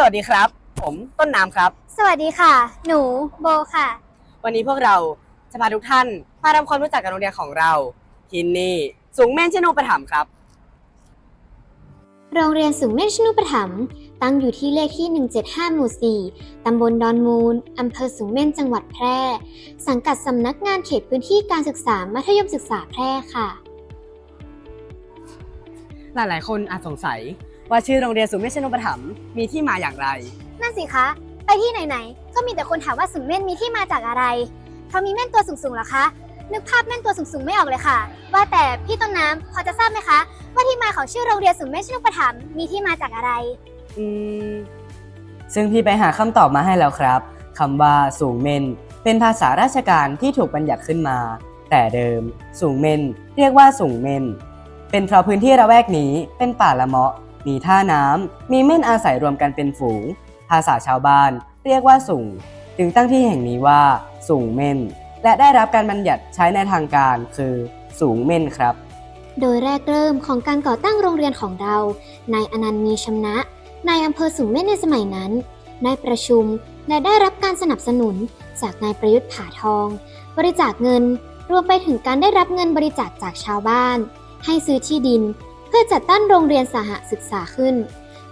สวัสดีครับ ผมต้นน้ำครับ สวัสดีค่ะ หนูโบค่ะ วันนี้พวกเราจะพาทุกท่านมาทำความรู้จักกับโรงเรียนของเราที่นี่สูงเม่นชนุปถัมภ์ครับ โรงเรียนสูงเมฆชนุปถัมภ์ตั้งอยู่ที่เลขที่ 175 หมู่ 4 ตำบลดอนมูล อำเภอสูงเม่นจังหวัดแพร่ สังกัดสำนักงานเขตพื้นที่การศึกษามัธยมศึกษาแพร่ค่ะ หลายๆ คนอาจสงสัย ว่าชื่อโรงเรียนสูงเม่นชนุปถัมภ์มีที่มาอย่างไร นั่นสิคะ ไปที่ไหนๆ ก็มีแต่คนถามว่าสูงเม่นมีที่มาจากอะไรเขามีแม่นตัวสูงๆเหรอคะ นึกภาพแม่นตัวสูงๆไม่ออกเลยค่ะ ว่าแต่พี่ต้นน้ำพอจะทราบไหมคะ ว่าที่มาของชื่อโรงเรียนสูงเม่นชนุปถัมภ์มีที่มาจากอะไร อืม ซึ่งพี่ไปหาคำตอบมาให้แล้วครับคำว่าสูงเมน เป็นภาษาราชการที่ถูกบัญญัติขึ้นมา แต่เดิม สูงเมน เรียกว่าสูงเมน เป็นเพราะพื้นที่ระแวกนี้เป็นป่าละเมาะ มีท่าน้ำ มีเม่นอาศัยรวมกันเป็นฝูง ภาษาชาวบ้าน เรียกว่าสูงจึงตั้งที่แห่งนี้ว่าสูงเม่น และได้รับการบัญญัติใช้ในทางการคือ สูงเม่นครับ โดยแรกเริ่มของการก่อตั้งโรงเรียนของเรา นายอนันต์มีชำนะ นายอำเภอสูงเม่นในสมัยนั้น ได้ประชุมและได้รับการสนับสนุนจากนายประยุทธ์ผาทอง บริจาคเงิน รวมไปถึงการได้รับเงินบริจาคจากชาวบ้าน ให้ซื้อที่ดิน พื่อจัดตั้งโรงเรียนสหศึกษาขึ้น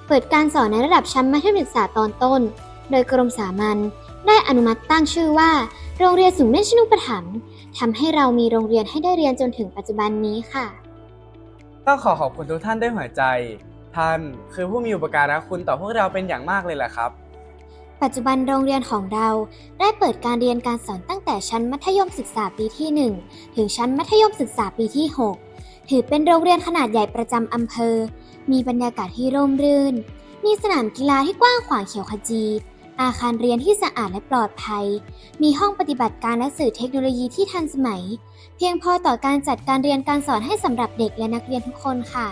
เปิดการสอนในระดับชั้นมัธยมศึกษาตอนต้น โดยกรมสามัญได้อนุมัติตั้งชื่อว่า โรงเรียนสูงเม่นชนุปถัมภ์ทำให้เรามีโรงเรียนให้ได้เรียนจนถึงปัจจุบันนี้ค่ะ ต้องขอขอบคุณทุกท่านด้วยหัวใจ ท่านคือผู้มีอุปการะคุณต่อพวกเราเป็นอย่างมากเลยแหละครับ ปัจจุบันโรงเรียนของเราได้เปิดการเรียนการสอนตั้งแต่ชั้นมัธยมศึกษาปีที่ 1 ถึงชั้นมัธยมศึกษาปีที่ 6 ถือเป็นโรงเรียนขนาดใหญ่ประจำอำเภอ มีบรรยากาศที่ร่มรื่น มีสนามกีฬาที่กว้างขวางเขียวขจี อาคารเรียนที่สะอาดและปลอดภัย มีห้องปฏิบัติการและสื่อเทคโนโลยีที่ทันสมัย เพียงพอต่อการจัดการเรียนการสอนให้สำหรับเด็กและนักเรียนทุกคนค่ะ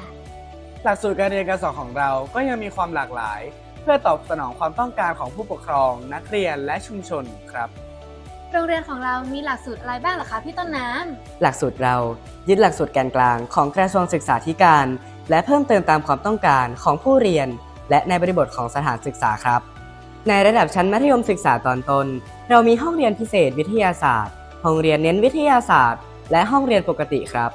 หลักสูตรการเรียนการสอนของเราก็ยังมีความหลากหลาย เพื่อตอบสนองความต้องการของผู้ปกครอง นักเรียนและชุมชนครับ โรงเรียนของเรามีหลักสูตรอะไรบ้างเหรอคะพี่ต้นน้ำ หลักสูตรเรายึดหลักสูตรแกนกลางของกระทรวงศึกษาธิการ และเพิ่มเติมตามความต้องการของผู้เรียน และในบริบทของสถานศึกษาครับ ในระดับชั้นมัธยมศึกษาตอนต้น เรามีห้องเรียนพิเศษวิทยาศาสตร์ ห้องเรียนเน้นวิทยาศาสตร์ และห้องเรียนปกติครับ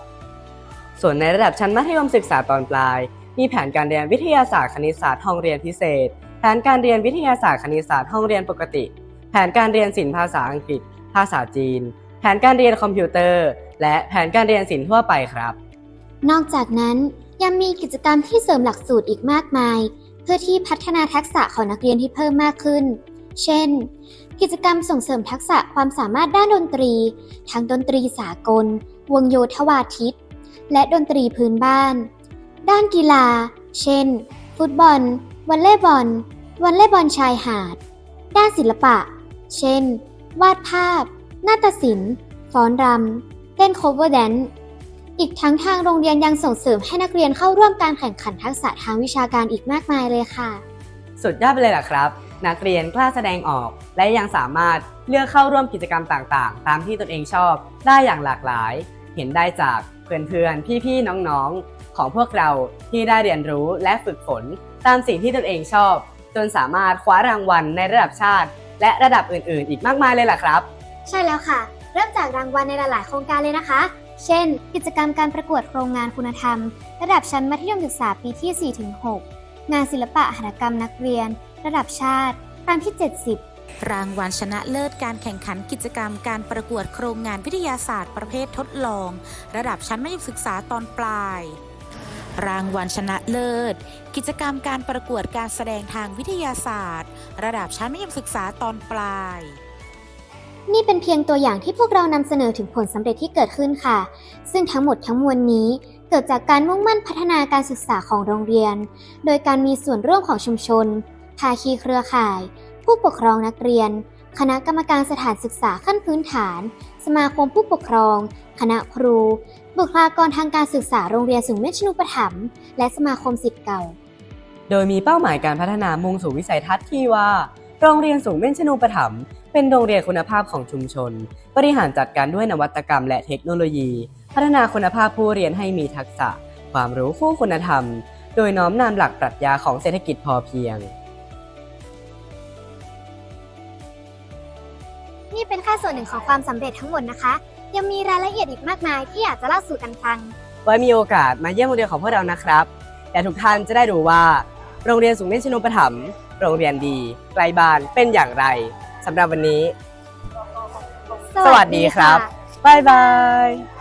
ส่วนในระดับชั้นมัธยมศึกษาตอนปลาย มีแผนการเรียนวิทยาศาสตร์คณิตศาสตร์ห้องเรียนพิเศษ แผนการเรียนวิทยาศาสตร์คณิตศาสตร์ห้องเรียนปกติ แผนการเรียนศิลป์ภาษาอังกฤษ ภาษาจีน แผนการเรียนคอมพิวเตอร์ และแผนการเรียนศิลป์ทั่วไปครับ นอกจากนั้นยังมีกิจกรรมที่เสริมหลักสูตรอีกมากมาย เพื่อที่พัฒนาทักษะของนักเรียนที่เพิ่มมากขึ้น เช่น กิจกรรมส่งเสริมทักษะความสามารถด้านดนตรี ทั้งดนตรีสากล วงโยธวาทิต และดนตรีพื้นบ้าน ด้านกีฬา เช่น ฟุตบอลวอลเลย์บอลวอลเลย์บอลชายหาด ด้านศิลปะ เช่น วาดภาพ นาฏศิลป์ ฟ้อนรำ เต้นโคเวอร์แดนอีกทั้งทางโรงเรียนยังส่งเสริมให้นักเรียนเข้าร่วมการแข่งขันทักษะทางวิชาการอีกมากมายเลยค่ะ สุดยอดไปเลยล่ะครับ นักเรียนกล้าแสดงออก และยังสามารถเลือกเข้าร่วมกิจกรรมต่างๆ ตามที่ตนเองชอบได้อย่างหลากหลาย เห็นได้จากเพื่อนๆ พี่ๆ น้องๆ ของพวกเราที่ได้เรียนรู้และฝึกฝน ตามสิ่งที่ตนเองชอบ จนสามารถคว้ารางวัลในระดับชาติ และระดับอื่นๆ อีกมากมายเลยล่ะครับ ใช่แล้วค่ะ เริ่มจากรางวัลในหลาย ๆ โครงการเลยนะคะ เช่น กิจกรรมการประกวดโครงงานคุณธรรม ระดับชั้นมัธยมศึกษาปีที่ 4-6 งานศิลปะหัตถกรรมนักเรียน ระดับชาติครั้งที่ 70รางวัลชนะเลิศการแข่งขันกิจกรรมการประกวดโครงงานวิทยาศาสตร์ประเภททดลอง ระดับชั้นมัธยมศึกษาตอนปลาย รางวัลชนะเลิศ กิจกรรมการประกวดการแสดงทางวิทยาศาสตร์ ระดับชั้นมัธยมศึกษาตอนปลาย นี่เป็นเพียงตัวอย่างที่พวกเรานำเสนอถึงผลสำเร็จที่เกิดขึ้นค่ะ ซึ่งทั้งหมดทั้งมวลนี้ เกิดจากการมุ่งมั่นพัฒนาการศึกษาของโรงเรียน โดยการมีส่วนร่วมของชุมชน ภาคีเครือข่าย ผู้ปกครองนักเรียน คณะกรรมการสถานศึกษาขั้นพื้นฐาน สมาคมผู้ปกครอง คณะครู บุคลากรทางการศึกษาโรงเรียนสูงเมชนุปถัมภ์และสมาคมสิทธิ์เก่า โดยมีเป้าหมายการพัฒนามุ่งสู่วิสัยทัศน์ที่ว่า โรงเรียนสูงเมชนุปถัมภ์เป็นโรงเรียนคุณภาพของชุมชน บริหารจัดการด้วยนวัตกรรมและเทคโนโลยี พัฒนาคุณภาพผู้เรียนให้มีทักษะ ความรู้คู่คุณธรรม โดยน้อมนำหลักปรัชญาของเศรษฐกิจพอเพียง นี่เป็นแค่ส่วนหนึ่งของความสำเร็จทั้งหมดนะคะ ยังมีรายละเอียดอีกมากมายที่อยากจะเล่าสู่กันฟัง ไว้มีโอกาสมาเยี่ยมโรงเรียนของพวกเรานะครับและทุกท่านจะได้รู้ว่า โรงเรียนสูงเนินชนุปถัมภ์โรงเรียนดีไกลบ้านเป็นอย่างไรสำหรับวันนี้ สวัสดีครับ บ๊ายบาย